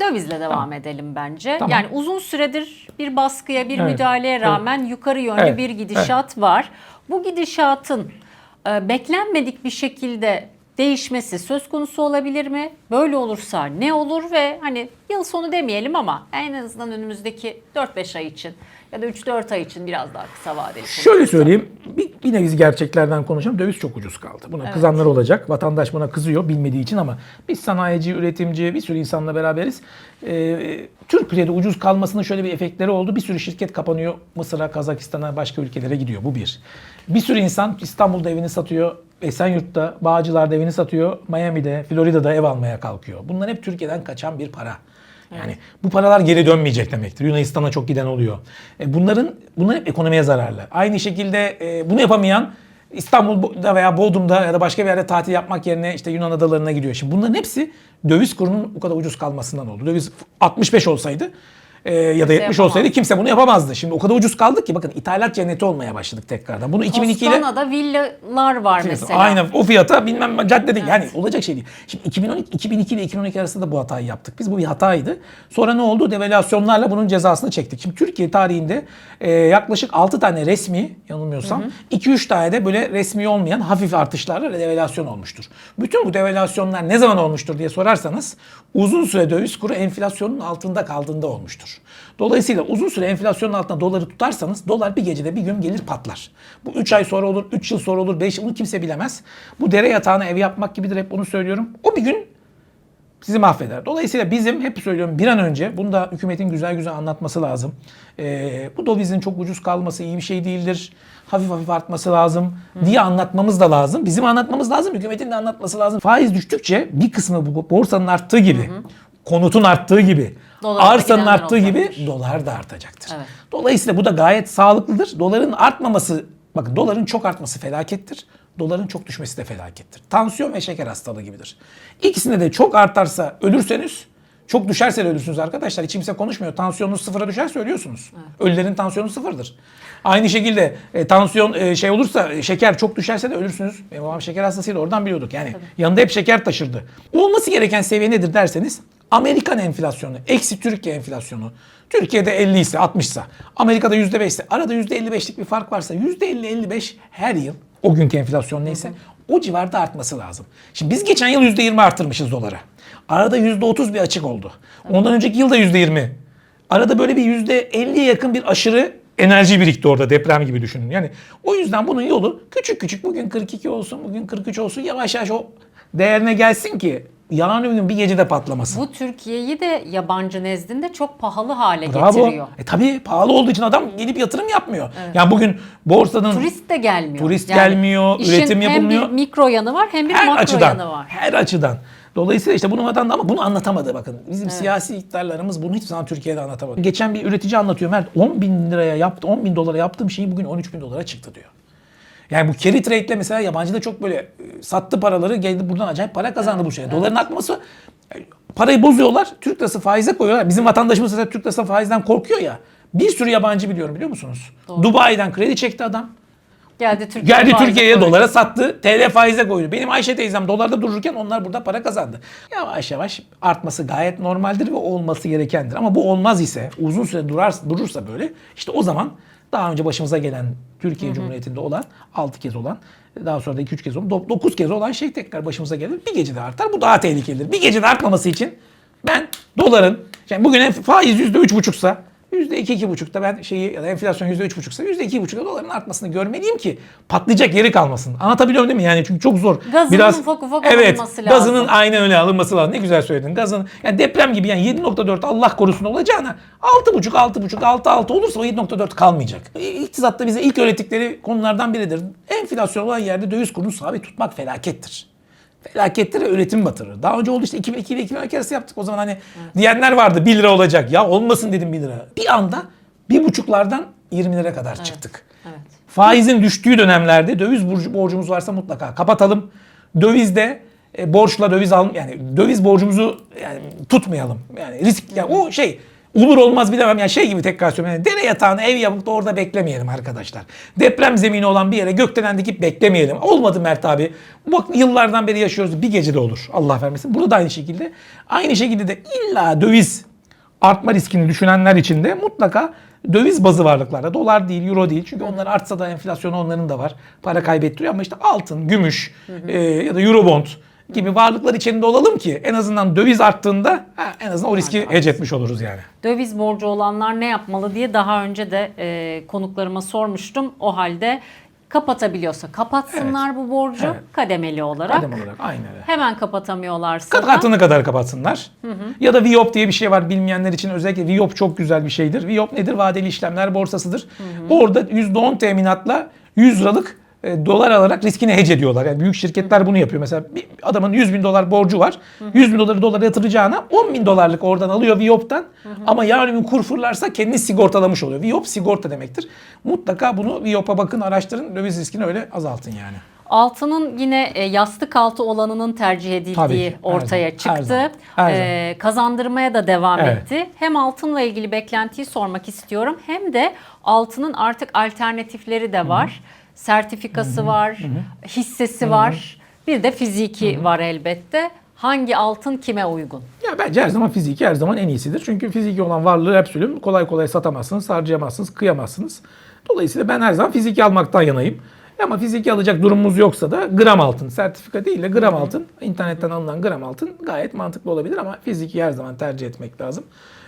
Dövizle devam edelim bence. Tamam. Yani uzun süredir bir baskıya, bir Evet, müdahaleye rağmen yukarı yönlü Evet, bir gidişat var. Bu gidişatın e, beklenmedik bir şekilde değişmesi söz konusu olabilir mi? Böyle olursa ne olur ve hani yıl sonu demeyelim ama en azından önümüzdeki 4-5 ay için ya da 3-4 ay için biraz daha kısa vadeli Şöyle söyleyeyim. Yine biz gerçeklerden konuşalım. Döviz çok ucuz kaldı. Buna kızanlar olacak. Vatandaş buna kızıyor bilmediği için ama biz sanayici, üretimci, bir sürü insanla beraberiz. Ee, Türkiye'de ucuz kalmasının şöyle bir efektleri oldu. Bir sürü şirket kapanıyor. Mısır'a, Kazakistan'a, başka ülkelere gidiyor. Bu bir. Bir sürü insan İstanbul'da evini satıyor. Esenyurt'ta, Bağcılar'da evini satıyor. Miami'de, Florida'da ev almaya kalkıyor. Bunlar hep Türkiye'den kaçan bir para. Yani bu paralar geri dönmeyecek demektir. Yunanistan'a çok giden oluyor. E, bunların bunlar hep ekonomiye zararlı. Aynı şekilde e, bunu yapamayan İstanbul'da veya Bodrum'da ya da başka bir yerde tatil yapmak yerine işte Yunan adalarına gidiyor. Şimdi bunların hepsi döviz kurunun bu kadar ucuz kalmasından oldu. Döviz 65 olsaydı e, ya da 70 yapamaz. olsaydı kimse bunu yapamazdı. Şimdi o kadar ucuz kaldık ki bakın ithalat cenneti olmaya başladık tekrardan. Bunu 2002 ile Toskana'da villalar var mesela. Aynen o fiyata bilmem caddede yani olacak şey değil. Şimdi 2012, 2002 ile 2012 arasında bu hatayı yaptık. Biz bu bir hataydı. Sonra ne oldu? Devalüasyonlarla bunun cezasını çektik. Şimdi Türkiye tarihinde e, yaklaşık 6 tane resmi yanılmıyorsam 2-3 tane de böyle resmi olmayan hafif artışlarla devalüasyon olmuştur. Bütün bu devalüasyonlar ne zaman olmuştur diye sorarsanız uzun süre döviz kuru enflasyonun altında kaldığında olmuştur. Dolayısıyla uzun süre enflasyonun altında doları tutarsanız dolar bir gecede bir gün gelir patlar. Bu 3 ay sonra olur, 3 yıl sonra olur, 5 yıl bunu kimse bilemez. Bu dere yatağına ev yapmak gibidir hep bunu söylüyorum. O bir gün sizi mahveder. Dolayısıyla bizim hep söylüyorum bir an önce bunu da hükümetin güzel güzel anlatması lazım. Ee, bu dövizin çok ucuz kalması iyi bir şey değildir. Hafif hafif artması lazım diye anlatmamız da lazım. Bizim anlatmamız lazım, hükümetin de anlatması lazım. Faiz düştükçe bir kısmı bu borsanın arttığı gibi, konutun arttığı gibi, Dolara arsanın arttığı gibi dolar da artacaktır. Evet. Dolayısıyla bu da gayet sağlıklıdır. Doların artmaması, bakın doların çok artması felakettir. Doların çok düşmesi de felakettir. Tansiyon ve şeker hastalığı gibidir. İkisinde de çok artarsa ölürseniz, çok düşerse de ölürsünüz arkadaşlar. Hiç kimse konuşmuyor. Tansiyonunuz sıfıra düşerse ölüyorsunuz. Ölülerin tansiyonu sıfırdır. Aynı şekilde e, tansiyon e, şey olursa, e, şeker çok düşerse de ölürsünüz. Benim babam şeker hastasıydı oradan biliyorduk. Yani yanında hep şeker taşırdı. Olması gereken seviye nedir derseniz Amerikan enflasyonu, eksi Türkiye enflasyonu. Türkiye'de 50 ise 60 ise Amerika'da %5 ise arada %55'lik bir fark varsa %50-55 her yıl o günkü enflasyon neyse o civarda artması lazım. Şimdi biz geçen yıl %20 artırmışız dolara. Arada %30 bir açık oldu. Ondan önceki yıl da %20. Arada böyle bir %50'ye yakın bir aşırı enerji birikti orada deprem gibi düşünün. Yani o yüzden bunun yolu küçük küçük bugün 42 olsun, bugün 43 olsun yavaş yavaş o değerine gelsin ki yarın öbür gün bir gecede patlamasın. Bu Türkiye'yi de yabancı nezdinde çok pahalı hale Bravo. getiriyor. E tabii pahalı olduğu için adam gelip yatırım yapmıyor. Yani bugün borsanın Turist de gelmiyor. Turist gelmiyor, işin üretim yapılmıyor. Hem bir mikro yanı var hem bir her makro açıdan, yanı var. her açıdan. Dolayısıyla işte bunu vatandaş ama bunu anlatamadı bakın. Bizim siyasi iktidarlarımız bunu hiçbir zaman Türkiye'de anlatamadı. Geçen bir üretici anlatıyor. Mert 10 bin liraya yaptı, 10 bin dolara yaptığım şeyi bugün 13 bin dolara çıktı diyor. Yani bu carry trade'le mesela yabancı da çok böyle e, sattı paraları geldi buradan acayip para kazandı bu şey. Doların artması e, parayı bozuyorlar. Türk lirası faize koyuyorlar. Bizim vatandaşımız mesela Türk lirası faizden korkuyor ya. Bir sürü yabancı biliyorum biliyor musunuz? Dubai'den kredi çekti adam. Geldi Türkiye Geldi Türkiye'ye dolara sattı. TL faize koydu. Benim Ayşe teyzem dolarda dururken onlar burada para kazandı. Yavaş yavaş artması gayet normaldir ve olması gerekendir. Ama bu olmaz ise uzun süre durar, durursa böyle işte o zaman daha önce başımıza gelen Türkiye Cumhuriyeti'nde olan 6 kez olan daha sonra da 2-3 kez olan 9 kez olan şey tekrar başımıza gelir. Bir gecede artar. Bu daha tehlikelidir. Bir gecede artmaması için ben doların yani bugün faiz %3,5'sa %2-2,5'da ben şeyi ya da enflasyon %3,5'sa %2,5'da doların artmasını görmeliyim ki patlayacak yeri kalmasın. Anlatabiliyor değil mi? Yani çünkü çok zor. Gazının ufak ufak evet, alınması Gazının lazım. aynen öyle alınması lazım. Ne güzel söyledin. Gazın yani deprem gibi yani 7.4 Allah korusun olacağına 6.5 6.5 6 6 olursa o 7.4 kalmayacak. İktisatta bize ilk öğrettikleri konulardan biridir. Enflasyon olan yerde döviz kurunu sabit tutmak felakettir. Felakettir ve üretim batırır. Daha önce oldu işte 2002 ile 2012 arası yaptık. O zaman hani diyenler vardı 1 lira olacak. Ya olmasın dedim 1 lira. Bir anda bir buçuklardan 20 lira kadar çıktık. Evet. Faizin düştüğü dönemlerde döviz borcu- borcumuz varsa mutlaka kapatalım. Dövizde e, borçla döviz al yani döviz borcumuzu yani tutmayalım. Yani risk yani o şey olur olmaz bilemem. Yani şey gibi tekrar söylüyorum. Yani dere yatağına ev yapıp da orada beklemeyelim arkadaşlar. Deprem zemini olan bir yere gökdelen dikip beklemeyelim. Olmadı Mert abi. Bak yıllardan beri yaşıyoruz. Bir gecede olur. Allah vermesin. Burada da aynı şekilde. Aynı şekilde de illa döviz artma riskini düşünenler için de mutlaka döviz bazı varlıklarda dolar değil, euro değil. Çünkü onlar artsa da enflasyonu onların da var. Para kaybettiriyor ama işte altın, gümüş e, ya da eurobond gibi varlıklar içinde olalım ki en azından döviz arttığında ha, en azından o riski hedge etmiş oluruz yani. Döviz borcu olanlar ne yapmalı diye daha önce de e, konuklarıma sormuştum. O halde kapatabiliyorsa kapatsınlar bu borcu Evet. kademeli olarak. Kadem olarak aynen öyle. Hemen kapatamıyorlarsa da Katını kadar kapatsınlar. Ya da VIOP diye bir şey var bilmeyenler için özellikle VIOP çok güzel bir şeydir. VIOP nedir? Vadeli işlemler borsasıdır. Orada %10 teminatla 100 liralık e, dolar alarak riskini hedge ediyorlar. Yani büyük şirketler bunu yapıyor. Mesela bir adamın 100 bin dolar borcu var. 100 bin doları dolara yatıracağına 10 bin dolarlık oradan alıyor VIOP'tan. Ama yarın gün kur fırlarsa kendini sigortalamış oluyor. VIOP sigorta demektir. Mutlaka bunu VIOP'a bakın araştırın. Döviz riskini öyle azaltın yani. altının yine e, yastık altı olanının tercih edildiği Tabii ki, her ortaya zaman, her çıktı. zaman, her E, kazandırmaya da devam Evet. etti. Hem altınla ilgili beklentiyi sormak istiyorum hem de altının artık alternatifleri de var. Sertifikası var, hissesi var. Bir de fiziki var elbette. Hangi altın kime uygun? Ya bence her zaman fiziki her zaman en iyisidir. Çünkü fiziki olan varlığı hep söylüyorum kolay kolay satamazsınız, harcayamazsınız, kıyamazsınız. Dolayısıyla ben her zaman fiziki almaktan yanayım. Ama fiziki alacak durumumuz yoksa da gram altın, sertifika değil de gram altın, internetten alınan gram altın gayet mantıklı olabilir ama fiziki her zaman tercih etmek lazım.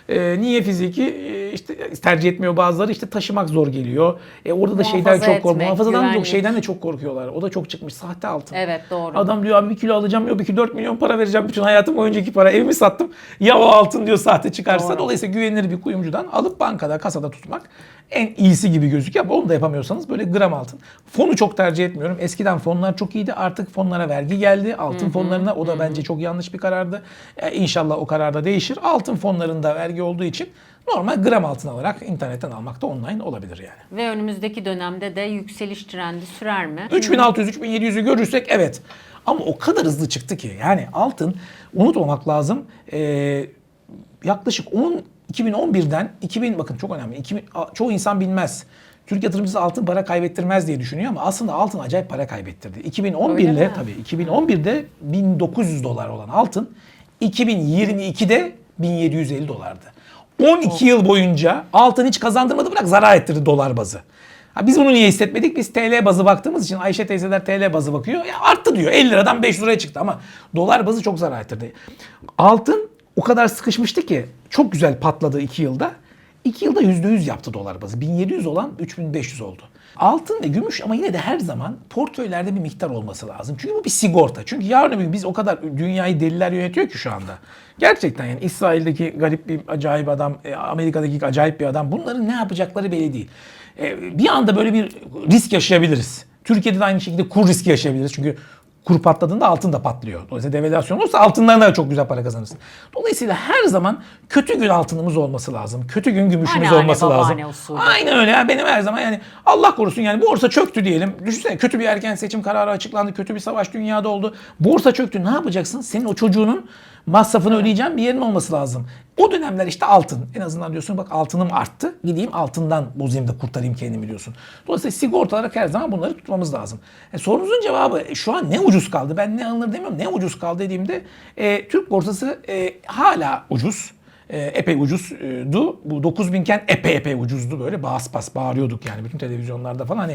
Ee, niye fiziki? Ee, işte tercih etmiyor bazıları işte taşımak zor geliyor. E, orada da şeyden çok korkuyor. Muhafazadan da çok güvenlik. şeyden de çok korkuyorlar. O da çok çıkmış. Sahte altın. Evet doğru. Adam diyor abi bir kilo alacağım yok bir kilo 4 milyon para vereceğim. Bütün hayatım boyuncaki para evimi sattım. Ya o altın diyor sahte çıkarsa. Doğru. Dolayısıyla güvenilir bir kuyumcudan alıp bankada kasada tutmak en iyisi gibi gözüküyor. Ama onu da yapamıyorsanız böyle gram altın. Fonu çok tercih etmiyorum. Eskiden fonlar çok iyiydi. Artık fonlara vergi geldi. Altın fonlarına o da bence çok yanlış bir karardı. E, İnşallah o kararda değişir. Altın fonlarında vergi olduğu için normal gram altın alarak internetten almak da online olabilir yani. Ve önümüzdeki dönemde de yükseliş trendi sürer mi? 3600-3700'ü görürsek evet. Ama o kadar hızlı çıktı ki. Yani altın unutmamak lazım. Ee, yaklaşık 10 2011'den 2000 bakın çok önemli. 2000, a- çoğu insan bilmez. Türk yatırımcısı altın para kaybettirmez diye düşünüyor ama aslında altın acayip para kaybettirdi. 2011 Öyle ile tabii 2011'de 1900 dolar olan altın 2022'de 1750 dolardı. 12 yıl boyunca altın hiç kazandırmadı bırak zarar ettirdi dolar bazı. Ha biz bunu niye hissetmedik? Biz TL bazı baktığımız için Ayşe teyzeler TL bazı bakıyor. Ya arttı diyor. 50 liradan 5 liraya çıktı ama dolar bazı çok zarar ettirdi. Altın o kadar sıkışmıştı ki çok güzel patladı 2 yılda. 2 yılda %100 yaptı dolar bazı. 1700 olan 3500 oldu. Altın ve gümüş ama yine de her zaman portföylerde bir miktar olması lazım. Çünkü bu bir sigorta. Çünkü yarın öbür gün biz o kadar dünyayı deliler yönetiyor ki şu anda. Gerçekten yani İsrail'deki garip bir acayip adam, e, Amerika'daki acayip bir adam. Bunların ne yapacakları belli değil. E, Bir anda böyle bir risk yaşayabiliriz. Türkiye'de de aynı şekilde kur riski yaşayabiliriz. Çünkü kur patladığında altın da patlıyor. Dolayısıyla devalüasyon olursa altından da çok güzel para kazanırsın. Dolayısıyla her zaman kötü gün altınımız olması lazım. Kötü gün gümüşümüz Anneanne, olması lazım. babaanne usulü. Aynen öyle. Yani benim her zaman yani Allah korusun yani borsa çöktü diyelim. Düşünsene kötü bir erken seçim kararı açıklandı. Kötü bir savaş dünyada oldu. Borsa çöktü. Ne yapacaksın? Senin o çocuğunun masrafını ödeyeceğin bir yerin olması lazım. O dönemler işte altın. En azından diyorsun bak altınım arttı. Gideyim altından bozayım da kurtarayım kendimi diyorsun. Dolayısıyla sigorta olarak her zaman bunları tutmamız lazım. E, sorunuzun cevabı e, şu an ne ucuz kaldı? Ben ne alınır demiyorum. Ne ucuz kaldı dediğimde e, Türk borsası e, hala ucuz. E, epey ucuzdu. Bu 9000 iken epey epey ucuzdu böyle bas bas bağırıyorduk yani bütün televizyonlarda falan. Hani